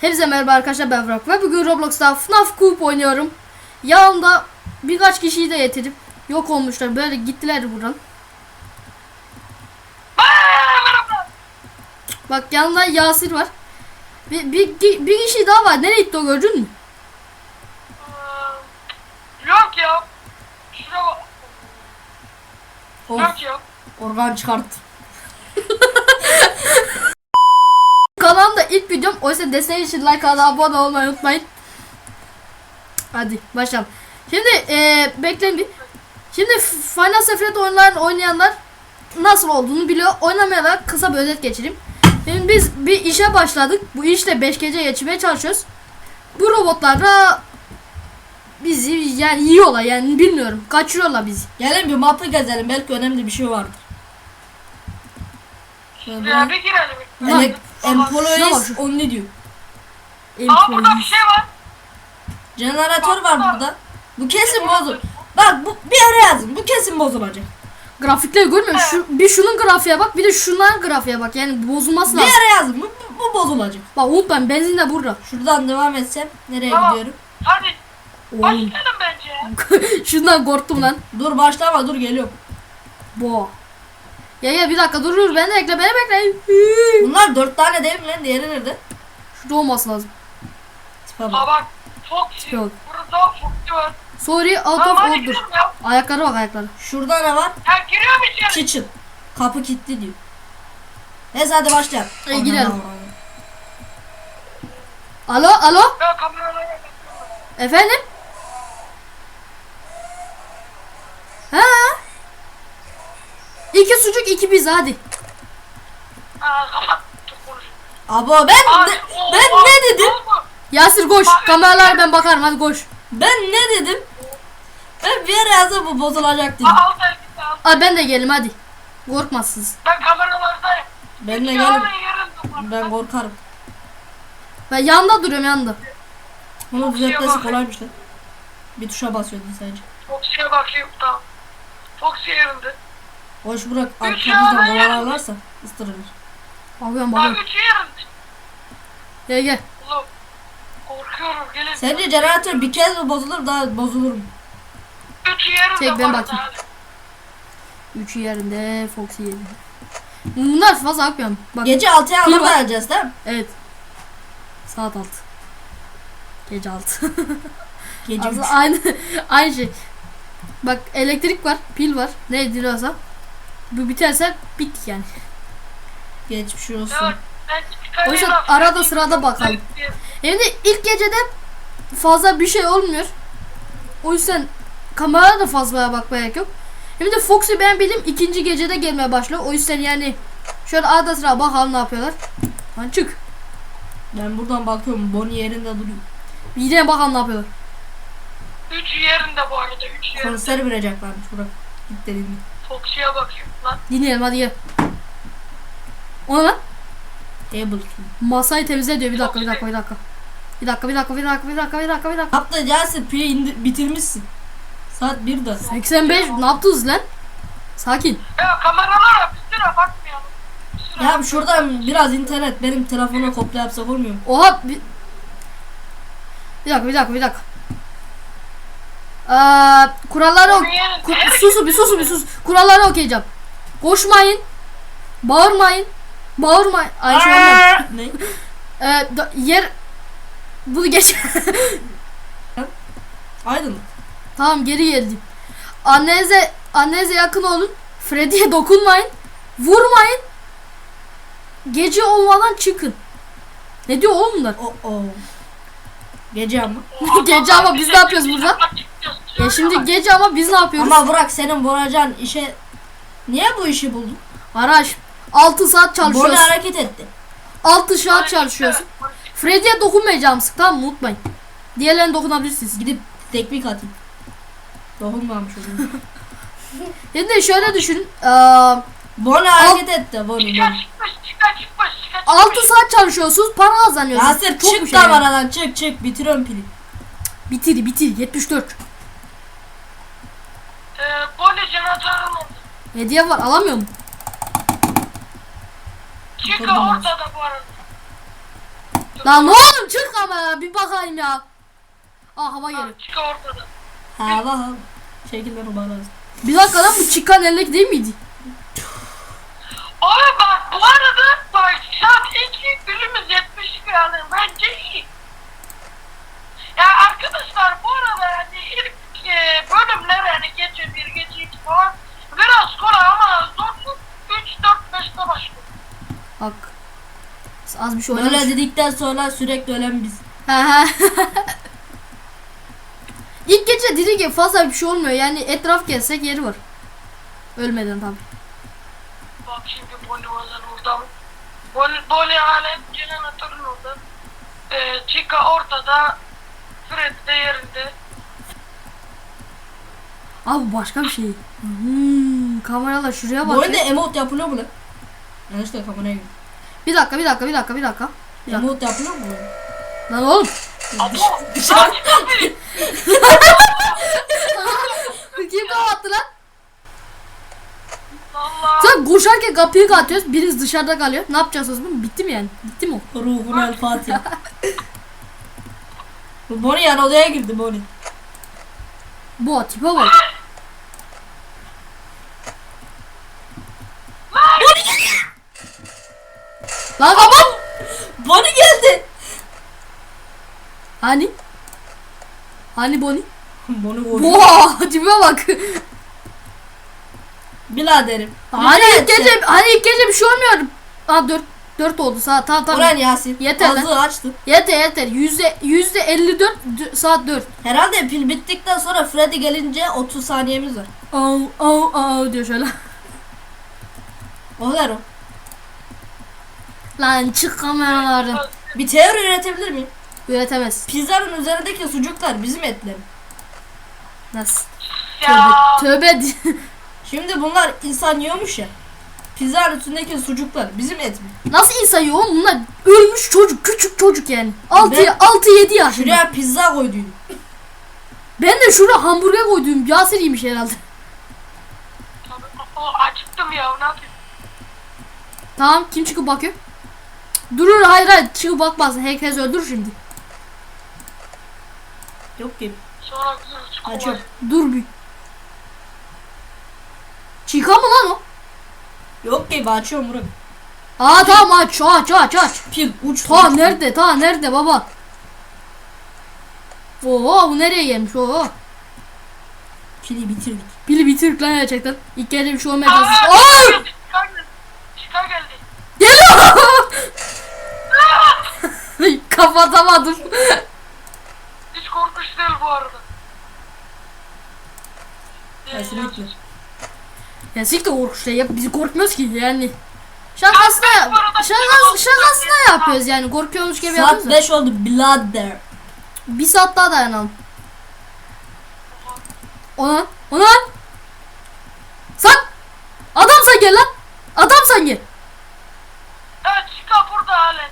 Hepinize merhaba arkadaşlar ben Burak ve bugün Roblox'ta FNAF Coop oynuyorum. Yanımda birkaç kişiyi de getirip yok olmuşlar böyle gittiler buradan. Bak yanında Yasir var. Bir, bir, bir kişi daha var. Nereye gitti o gördün mü? Ee, Yok ya. Şuna bak. Yok ya. organ çıkart. Kanalımda ilk videom. O yüzden desteği için like kanala abone olmayı unutmayın. Hadi başlayalım. Şimdi eee bekleyin bir. Şimdi Final Seferit oyunlarını oynayanlar nasıl olduğunu biliyor. Oynamayarak kısa bir özet geçireyim. Şimdi biz bir işe başladık. Bu işle 5 gece geçirmeye çalışıyoruz. Bu robotlarla bizi yani yiyorlar yani bilmiyorum. Kaçırıyorlar bizi. Gelin bir mapı gezelim belki önemli bir şey vardır. Ya bir girelim. Elek employees şu- only diyor. Aa burada bir şey var. Jeneratör var burada. Bu kesin bozul. Bak bu bir yere yazın. Bu kesin bozulacak. Grafikleri görmüyor musun? Şu, bir şunun grafiğe bak bir de şunların grafiğe bak. Yani bozulması Bir lazım. yere yazın. Bu, bu, bu bozulacak. Bak unutmayın benzin de burada. Şuradan devam etsem nereye Tamam. gidiyorum? Hadi Oğlum. başlayalım bence. Şundan korktum lan. Dur başlama dur geliyorum. Bo. Ya ya bir dakika dur dur beni bekle beni bekle. Bunlar dört tane değil mi lan? Diğeri nerede? Şurada olması lazım. Tipe Aa bak. bak. Foxy. Yok. Burada Foxy var. Sorry out Tamam of hadi order. gidelim ya. Ayakları bak ayakları. Şurada ne var? Ya giriyor mu içeri? Kitchen. Kapı kilitli diyor. Neyse hadi başlayalım. Girelim. Aman Allah'ım. Alo alo Ya kameralara bakıyorum. efendim? Ha? İki sucuk iki pizza hadi. Aa kapat. Ben ne, o- ben o- ne dedim? Yasir koş. Kameralar ben bakarım hadi koş. Ben ne dedim? Ben bir yere yazdım bu bozulacak dedim. Al git al. Ben de gelim hadi. Korkmazsınız. Ben kameralardayım. Ben de Ya gelin. ben Ben korkarım. Ben yanında duruyorum yanında. Bunu düzeltmesi kolaymış lan. Bir tuşa basıyordun sadece. Foxy'ye bakayım tamam. Foxy yerinde. Hoş bırak arkamızdan kovalarlarsa ıstırılır. Bakıyorum Bak bakıyorum. üç yerinde. Gel gel. Oğlum. Korkuyorum gelin. Sence jeneratör bir kez mi bozulur daha bozulur mu? Üç yerinde. Çek, ben bakayım. Üçü yerinde, Foxy yerinde. Bunlar fazla akmıyorum. Bak. Gece 6'ya Pil alır var. vereceğiz değil mi? Evet. Saat 6. Gece 6. Gece Aslında 3. aynı aynı şey. Bak elektrik var, pil var. Ne diyorsa. Bu biterse bittik yani. Geçmiş olsun. Evet, O yüzden arada sırada bakalım. Hem de ilk gecede fazla bir şey olmuyor. O yüzden kameraya da fazla bakmaya gerek yok. Hem de Foxy ben bildim ikinci gecede gelmeye başlıyor. O yüzden yani şöyle arada sıra bakalım ne yapıyorlar. Lan çık. Ben buradan bakıyorum. Bonnie yerinde duruyor. Bir gidelim bakalım ne yapıyorlar. Üç yerinde bu arada. Üç yerinde. Konser vereceklermiş Burak. Git dediğinde. Foxy'ye bakıyorum lan. Dinleyelim hadi gel. O ne lan? Table. Masayı temizle diyor. Bir dakika, bir dakika, bir dakika. Bir dakika, bir dakika, bir dakika, bir dakika, bir dakika, bir dakika. Hatta Yasin pili indir, bitirmişsin. Saat 1'de. 85 ne yaptınız lan? Sakin. Ya kameralara bir süre bakmayalım. Bir süre Ya şuradan biraz internet benim telefona kopya yapsak olmuyor mu? Oha bir... Bir dakika, bir dakika, bir dakika. Ee, kuralları ku- susun bir susun bir sus. Kuralları okuyacağım. Koşmayın. Bağırmayın. Bağırmayın. Ay şey olmadı. ne? Ee, da- yer bunu geç. Aydın. Tamam geri geldim. Annenize annenize yakın olun. Freddy'ye dokunmayın. Vurmayın. Gece olmadan çıkın. Ne diyor oğlum bunlar? O o. Gece ama. Gece ama biz ne yapıyoruz burada? Ya şimdi gece ama biz ne yapıyoruz? Ama Burak senin vuracağın işe niye bu işi buldun? Araç 6 saat çalışıyoruz. hareket etti. 6 saat çalışıyoruz. Freddy'ye dokunmayacağım sık tamam mı? Unutmayın. Diğerlerine dokunabilirsiniz. Gidip teknik atayım. Dokunmamış oldum. Şimdi de şöyle düşünün. Ee, Bonnie hareket etti. Bonnie. Çıkar Bonnie. çıkmış çıkar çıkmış çıkar 6 saat çalışıyorsunuz para kazanıyorsunuz. Yasir çık şey yani. kameradan çık çık bitiriyorum pili. Bitir bitir 74. Ee, Bonnie jeneratörün oldu. Hediye var alamıyor mu? Çıkı Oturdum ben. ortada bu arada. Lan oğlum çık kamera bir bakayım ya. Aa hava geliyor. Çık ortada. Hava hava. Şekiller o bana. Bir dakika lan bu çıkan elek değil miydi? Abi bak bu arada bak saat 2 günümüz 70 yani bence iyi. Ya arkadaşlar bu arada yani ilk e, bölümler yani gece 1 gece 2 falan biraz kolay ama zorluk 3 4 5'te başlıyor. Bak. Az bir şey oynamış. dedikten sonra sürekli ölen biz. He he. İlk gece dediği gibi fazla bir şey olmuyor. Yani etraf gezsek yeri var. Ölmeden tabi. Bak şimdi Bonnie Ozan orada mı? Bonnie, Bonnie halen jeneratörün orada. E, Chica ortada. Fred de yerinde. Abi başka bir şey. Hmm, kameralar şuraya Bu bak. oyunda ya. emote yapılıyor mu lan? Yanlışlıkla kameraya girdim. Bir dakika bir dakika bir dakika bir dakika. Bir dakika. Emote yapılıyor mu? bu? Lan oğlum. Aç kapıyı! Kim kapattı lan? Allah! Sen koşarken kapıyı kapatıyoruz. Biriniz dışarıda kalıyor. Ne yapacaksınız bunu? Bitti mi yani? Bitti mi o? Ruhun el Fatiha. Bu Bonnie yan odaya girdi Bonnie. Bu tipe bak. Lan kapat. Bonnie geldi. Hani? Hani Bonnie? Bonnie vurdu. Boğa tipe bak. Biraderim. hani Rica ilk gece hani ilk gece bir şey olmuyor. Aa 4 4 oldu saat. Tamam tamam. Ulan Yasin. Yeter lan. Ağzı açtı. Yeter yeter. Yüzde yüzde 54 d- saat 4. Herhalde pil bittikten sonra Freddy gelince 30 saniyemiz var. Au au au diyor şöyle. O. Lan çık kameraların. Bir teori üretebilir miyim? Üretemez. Pizzanın üzerindeki sucuklar bizim etlerim. Nasıl? Ya! Tövbe. Tövbe. Şimdi bunlar insan yiyormuş ya. Pizzanın üstündeki sucuklar bizim et mi? Nasıl insan yiyor oğlum? Bunlar ölmüş çocuk. Küçük çocuk yani. 6 Ben- 6 7 yaşında. Şuraya pizza koyduydum. Ben de şuraya hamburger koyduğum Yasir yemiş herhalde. O acıktım ya ne yapayım? Tamam kim çıkıp bakıyor? Durur hayır hayır çıkıp bakmaz. Herkes öldür şimdi. Yok ki. Açıyorum. Dur bir. Çıka mı lan o? Yok ki açıyorum Burak. Aa tamam aç aç aç aç. Pil uç. Ta uç. nerede ta nerede baba? Oo bu nereye gelmiş oo. Pili bitirdik. Pili bitirdik lan gerçekten. İlk gece bir şey olmaya Aa! çalıştık. Geldi. Çıkar geldi. Geliyor. Kapatamadım. Hiç korkunç değil bu arada. Kesinlikle. ya siktir korkuş ya biz korkmuyoruz ki yani. Şakasına şakası, şakasına yapıyoruz yani korkuyormuş gibi Saat yapıyoruz. da. 5 oldu birader. Bir saat daha dayanalım. Ona, ona. Sen adamsan gel lan. Adamsan gel. Evet çıkar burada halen.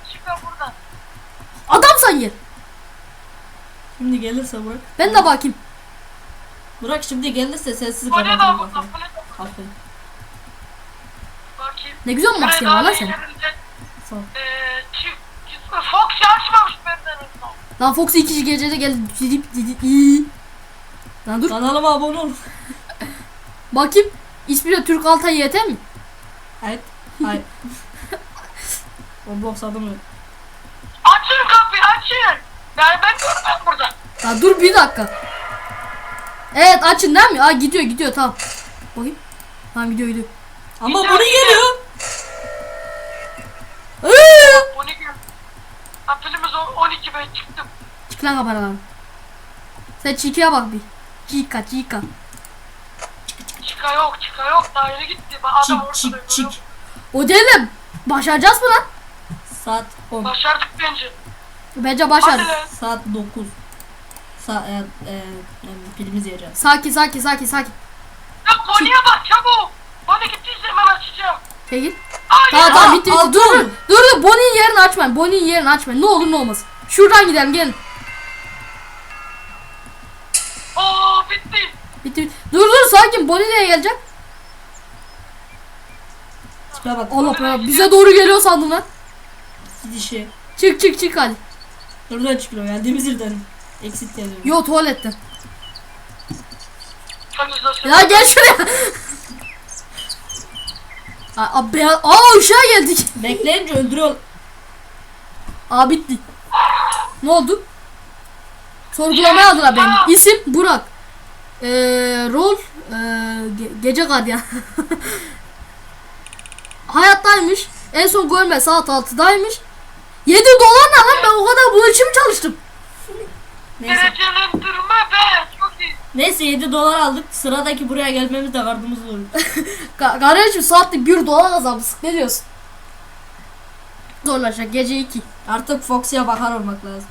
Adamsan gel. Şimdi gelirse Burak. Ben de bakayım. Burak şimdi gelirse sessiz kapatın burada. kafayı. Poli de burada. Aferin. Bakayım. Ne güzel maske var lan senin. Sağ ol. Eee. Fox açmamış benden önce. Lan Fox ikinci gecede geldi. Didip didip iyi. Lan dur. Kanalıma abone ol. Bakayım. İsmi de Türk Altay YT mi? Evet. Hayır. Roblox adım yok. Açın. Yani ben görmem burada. Lan dur bir dakika. Evet açın değil mi? Aa gidiyor gidiyor tamam. Bakayım. Tamam gidiyor gidiyor. Ama Gidiyor, bunu gidiyor. geliyor. Iıı! 12. Ha pilimiz o- 12 ben çıktım. Çık lan kameradan. Sen Çiki'ye bak bir. Çika Çika. Çıka yok çıka yok yeni gitti. Bak adam Çık ortada. çık. musun? O değil de başaracağız mı lan? Saat 10. Başardık bence. Bence Hadi başarırız. lan. Saat 9. Sa e, e, yani pilimiz yiyeceğiz. Sakin sakin sakin sakin. Ya Bonnie'ye bak çabuk. Bonnie gittiyse hemen açacağım. Çekil. Tamam tamam bitti bitti. Dur dur. Dur dur. Bonnie'nin yerini açmayın. Bonnie'nin yerini açmayın. Ne olur ne olmaz. Şuradan gidelim gelin. Oo bitti. Bitti bitti. Dur dur sakin. Bonnie nereye gelecek? Tipe bak. Allah Allah. Bize doğru geliyor sandım lan. Dişi. Çık çık çık hadi. Buradan çıkıyor geldiğimiz yerden. Exit yazıyor. Yo tuvaletten. Ya gel şuraya. Aa, beyaz- aa ışığa geldik. Bekleyince öldürüyor. Aa bitti. Ne oldu? Sorgulamaya aldılar beni. İsim Burak. Ee, rol ee, ge- gece gardiyan. Hayattaymış. En son görme saat 6'daymış. 7 dolar ne lan ben o kadar bunun için mi çalıştım? Neyse. Derecelendirme be. Çok iyi. Neyse 7 dolar aldık. Sıradaki buraya gelmemiz de yardımımız olur. Ga Garajım saatte 1 dolar kazanmışsın. Ne diyorsun? Zorlaşacak gece 2. Artık Foxy'ye bakar olmak lazım.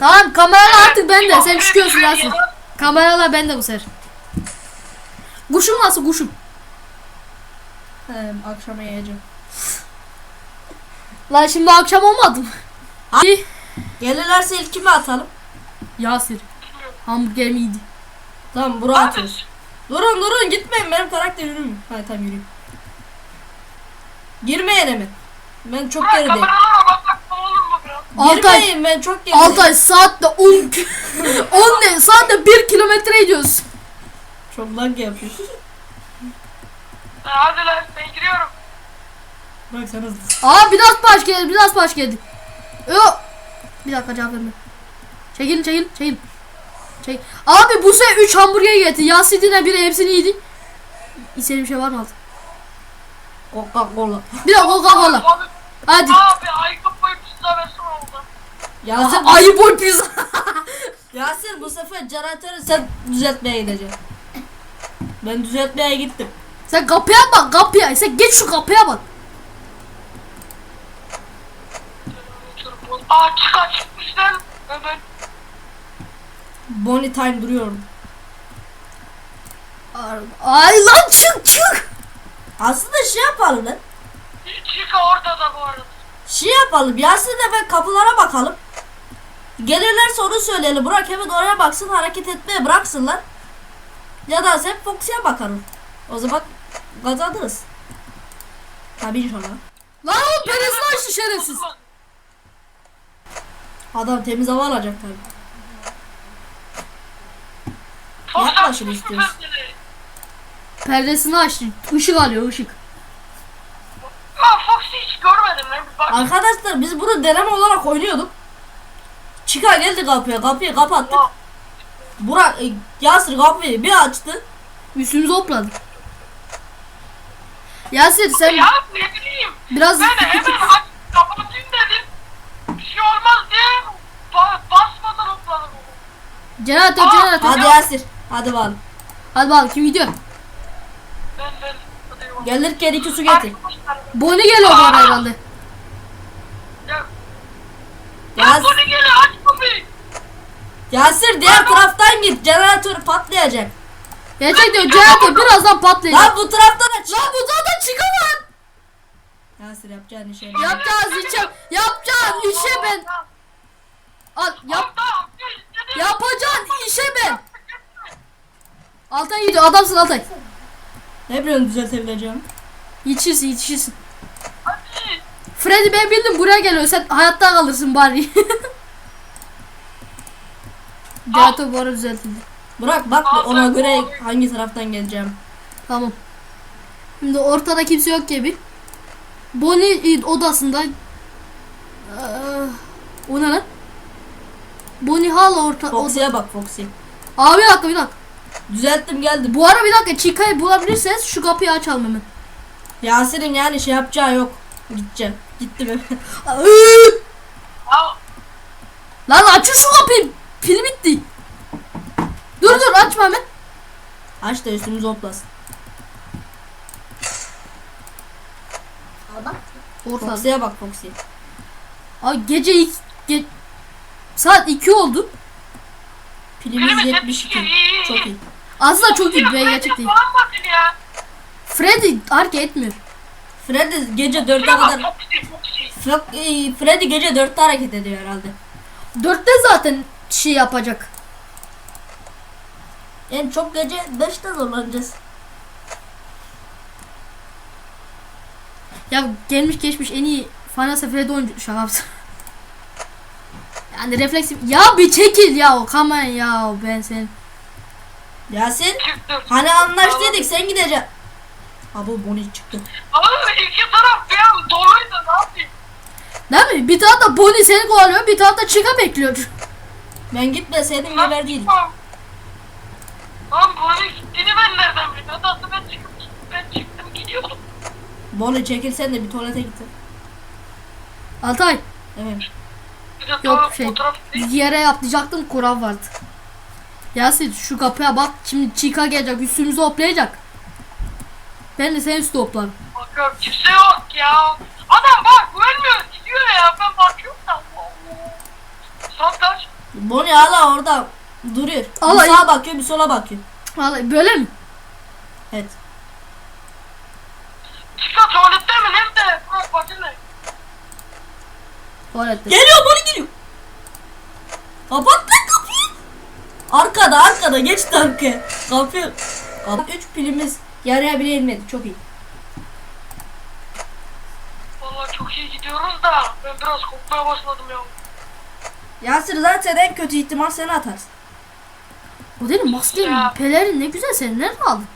Tamam kameralar artık bende. Sen çıkıyorsun Yasin. Kameralar bende bu sefer. Kuşum nasıl kuşum? He, akşama yiyeceğim. Lan şimdi akşam olmadı mı? İyi. Gelirlerse ilk kime atalım? Yasir. Hamburger miydi? Tamam buraya atıyoruz. Durun durun gitmeyin benim karakter yürümüyor. Hayır tamam yürüyeyim. Girmeyin mi? Ben çok Bırak gerideyim. Altay. Girmeyin ben çok gerideyim. Altay saatte 10 10 ne? Saatte 1 kilometre gidiyoruz. Çok lag yapıyor. Ha, Hadi lan ben giriyorum. Bak sen hızlı. Aa biraz baş geldi, biraz baş geldi. Yo. Bir dakika cevap verme. Çekilin, çekilin, çekilin. Çek. Abi bu sefer 3 hamburger getirdi. Yasidine biri hepsini yedi. İstediğim şey var mı altı? Coca Cola. Bir de Coca-Cola. Abi, Hadi. abi ayıkı boy pizza versin oldu. Yasir, Aha, ayı boy pizza. Yasir bu sefer jeneratörü sen düzeltmeye gideceksin. Ben düzeltmeye gittim. Sen kapıya bak kapıya. Sen geç şu kapıya bak. Çıkmış lan. Hemen. Bonnie Time duruyorum. Ay lan çık çık. Aslında şey yapalım lan. Çık orada da bu arada. Şey yapalım. Yasir'le ben kapılara bakalım. Gelirlerse onu söyleyelim. Burak hemen oraya baksın hareket etmeye bıraksınlar. Ya da sen Foxy'ye bakalım. O zaman kazanırız. Tabii inşallah. Lan oğlum peresini açtı şerefsiz. Adam temiz hava alacak tabii. Çok Yapma şunu istiyorsun. Perdesini açtı. Işık alıyor ışık. Aa Foxy hiç görmedim lan. Bir bak. Arkadaşlar biz bunu deneme olarak oynuyorduk. Çıkar geldi kapıya. Kapıyı kapattık. Aa, Burak e, Yasir kapıyı bir açtı. Üstümüze hopladı. Yasir sen Ya ne bileyim. biraz Ben hemen aç kapatayım dedim. Bir şey olmaz diye. Jeneratör Aa, jeneratör. Hadi Yasir. Hadi bakalım. Hadi bakalım kim gidiyor? Ben ben. Gelirken iki su getir. Arkadaşlar, Bonnie geliyor bu arada herhalde. Ya, ya Yas bu ne geliyor aç kapıyı. Yasir diğer taraftan git. Jeneratör patlayacak. Gerçek diyor jeneratör birazdan patlayacak. Lan bu taraftan aç. Lan bu zaten çıkamam. Yasir yapacağın işe. Yapacağız işe. Yapacağız işe ben. Al yap. Dedim. Yapacağın işe ben. Altay gidiyor adamsın Altay. Ne biliyorsun düzeltebileceğim? Yetişirsin yetişirsin. Hadi. Freddy ben bildim buraya geliyor sen hayatta kalırsın bari. Jeneratör bu ara düzeltildi. Burak bak ona göre hangi taraftan geleceğim. Tamam. Şimdi ortada kimse yok gibi. Bonnie e, odasında. Ee, o ne lan? Bonnie hala orta. Foxy'ye bak Foxy. Abi bir dakika bir dakika. Düzelttim geldim. Bu ara bir dakika Chica'yı bulabilirseniz şu kapıyı açalım hemen. Yasir'in yani şey yapacağı yok. Gideceğim. Gittim hemen. Al. Lan açın şu kapıyı. Pil bitti. Dur dur açma hemen. Aç da üstümüz hoplasın. Ortada. Foxy'ye bak Foxy. Abi gece ilk ge- saat 2 oldu. Pilimiz Pilimiz 72. 72, iyi, Çok iyi. Aslında çok iyi be Freddy gerçek değil. falan bakın ya. Freddy hareket etmiyor. Freddy gece 4'e Şuna bak kadar e, Freddy gece 4'te hareket ediyor herhalde. Dörtte zaten şey yapacak. Yani çok gece 5'te zorlanacağız. Ya gelmiş geçmiş en iyi Final Fantasy Freddy oyuncu şaka yaptım. Yani refleks ya bir çekil ya o kamen ya ben sen. Yasin Çıktım. hani anlaştıydık sen gideceksin. Ha bu Bonnie çıktı. Abi iki taraf bir an doluydu ne yapayım? Değil mi? Bir tarafta Bonnie seni kovalıyor bir tarafta Chica bekliyor. Ben gitmeseydim geberdiydik. Lan Lan bunu gittiğini ben nereden bileyim? Nasıl ben çıktım, ben çıktım gidiyordum. Bonnie çekilsen de bir tuvalete gitsin. Altay Evet. Yok şey yere yaplayacaktım kural vardı. Yasin şu kapıya bak şimdi Chica gelecek üstümüze hoplayacak. Ben de senin üstü hoplarım. Bakıyorum kimse yok ya. Adam bak ölmüyor gidiyor ya ben bakıyorum da. Saat kaç? Bonnie hala orada duruyor. Allah- Bir sağa bakıyor bir sola bakıyor. Vallahi böyle mi? Evet. Çıka tuvalette mi? Nerede? Bırak bakayım. Tuvalette. Geliyor geliyor. Kapat lan kapıyı. Arkada arkada geçti arkaya. Kapı. Kapı. Üç pilimiz yarıya bile inmedi. Çok iyi. Vallahi çok iyi gidiyoruz da ben biraz korkmaya başladım ya. Yasir zaten en kötü ihtimal seni atarsın. O değil mi? Maskenin Ya. pelerin ne güzel sen nerede aldın?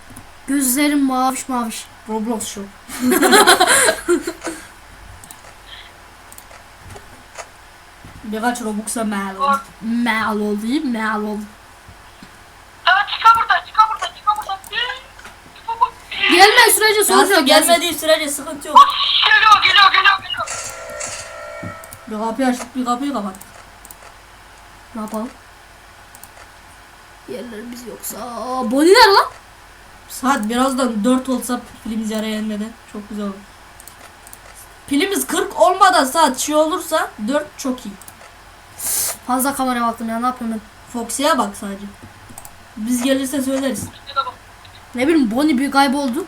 Gözlerin maviş maviş. Roblox show. Birkaç Robux'a mal oldu. Mal oldu değil mi? Mal oldu. Evet çıka burada çıka burada çıka burada. Gelme sürece sorun yok. Gelme. gelmediği sürece sıkıntı yok. Geliyor geliyor geliyor geliyor. Bir kapıyı açtık bir kapıyı kapat. Ne yapalım? Yerlerimiz yoksa. Boniler lan. Saat birazdan 4 olsa pilimiz yarıya inmeden çok güzel olur. Pilimiz 40 olmadan saat şey olursa 4 çok iyi. Fazla kamera baktım ya ne yapıyorum ben? Foxy'ye bak sadece. Biz gelirse söyleriz. Ne bileyim Bonnie bir kayboldu.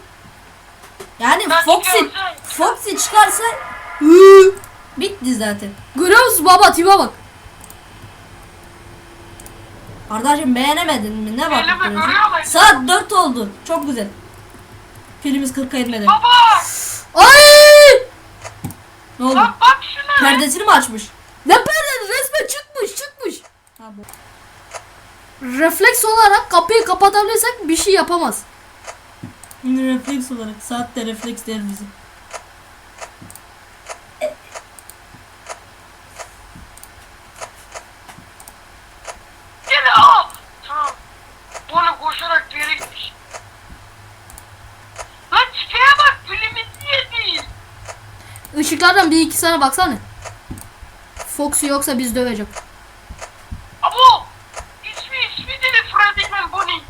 Yani Ben Foxy sen- Foxy çıkarsa hı, bitti zaten. Musun baba tipe bak. Kardeşim beğenemedin mi? Ne bak? Elimi görüyor musun? Saat 4 oldu. Çok güzel. Pilimiz 40'a inmeden. Baba! Ay! Ne oldu? Bak bak şuna. Perdesini mi açmış? Resmen çıkmış çıkmış. Ha, bu. Refleks olarak kapıyı kapatabilirsek bir şey yapamaz. Şimdi refleks olarak saatte refleks der bizi. Gel al. Tamam. Bunu koşarak bir yere gitmiş. Lan çıkaya bak gülümüz yedi. Işıklardan bir iki sana baksana. Foxy yoksa biz dövecek. Abo! İsmi ismi dedi Freddy Man Bonnie.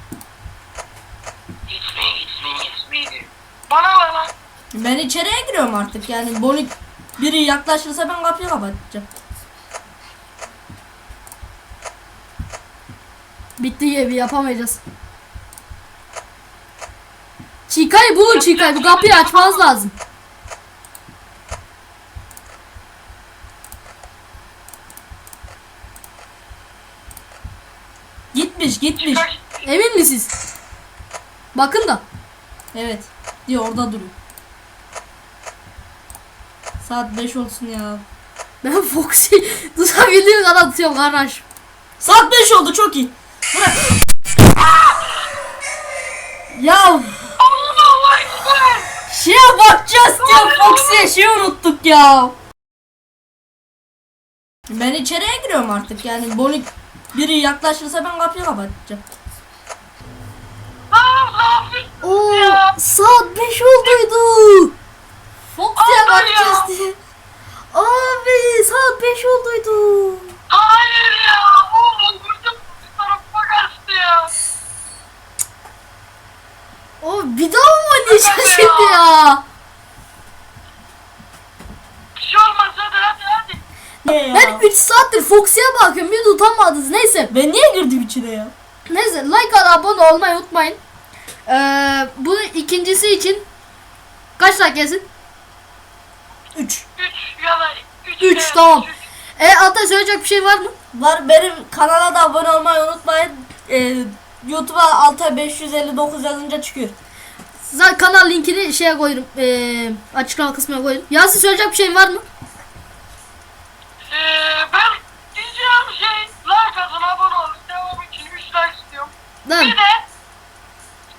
İsmi ismi ismiydi. Bana ver lan. Ben içeriye giriyorum artık yani Bonnie biri yaklaşırsa ben kapıyı kapatacağım. Bitti gibi yapamayacağız. Çikayı bulun Çikayı. Bu kapıyı açmanız lazım. Gitmiş gitmiş. Çıkar. Emin misiniz? Bakın da. Evet. Diyor orada duruyor. Saat 5 olsun ya. Ben Foxy tutabildiğim kadar tutuyorum kardeş. Saat 5 oldu çok iyi. Bırak. ya şeye bakacağız diye Foxy'ye şey unuttuk ya. Ben içeriye giriyorum artık yani Bonnie biri yaklaşırsa ben kapıyı kapatacağım. Oo, saat 5 olduydu. Foxy'ye Allah ya. bakacağız diye. Abi saat 5 olduydu. Hayır ya. Oğlum vurdum. Bir tarafa kaçtı ya. O bir daha mı oynayacağız şimdi ya? Bir şey olmaz hadi hadi hadi. Ne ya? Ben 3 saattir Foxy'ye bakıyorum bir tutamadınız. Neyse. Ben niye girdim içine ya? Neyse like abone olmayı unutmayın. Ee, bunun ikincisi için kaç like gelsin? 3. 3 ya da 3. Üç, tamam. E Altay söyleyecek bir şey var mı? Var benim kanala da abone olmayı unutmayın. Ee, YouTube'a alta 559 yazınca çıkıyor. Zaten kanal linkini şeye koyarım. Ee, açıklama kısmına koyarım. Yasin söyleyecek bir şey var mı? Ben diyeceğim like atın abone olun. Devam için 3 like istiyorum. Lan Bir de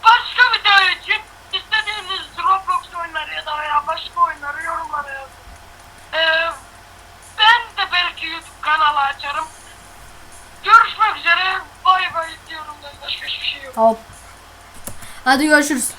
başka video için istediğiniz Roblox oyunları ya da veya başka oyunları yorumlara yazın. Ee, ben de belki YouTube kanalı açarım. Görüşmek üzere. Bay bay diyorum. Başka hiçbir şey yok. Tamam. Hadi görüşürüz.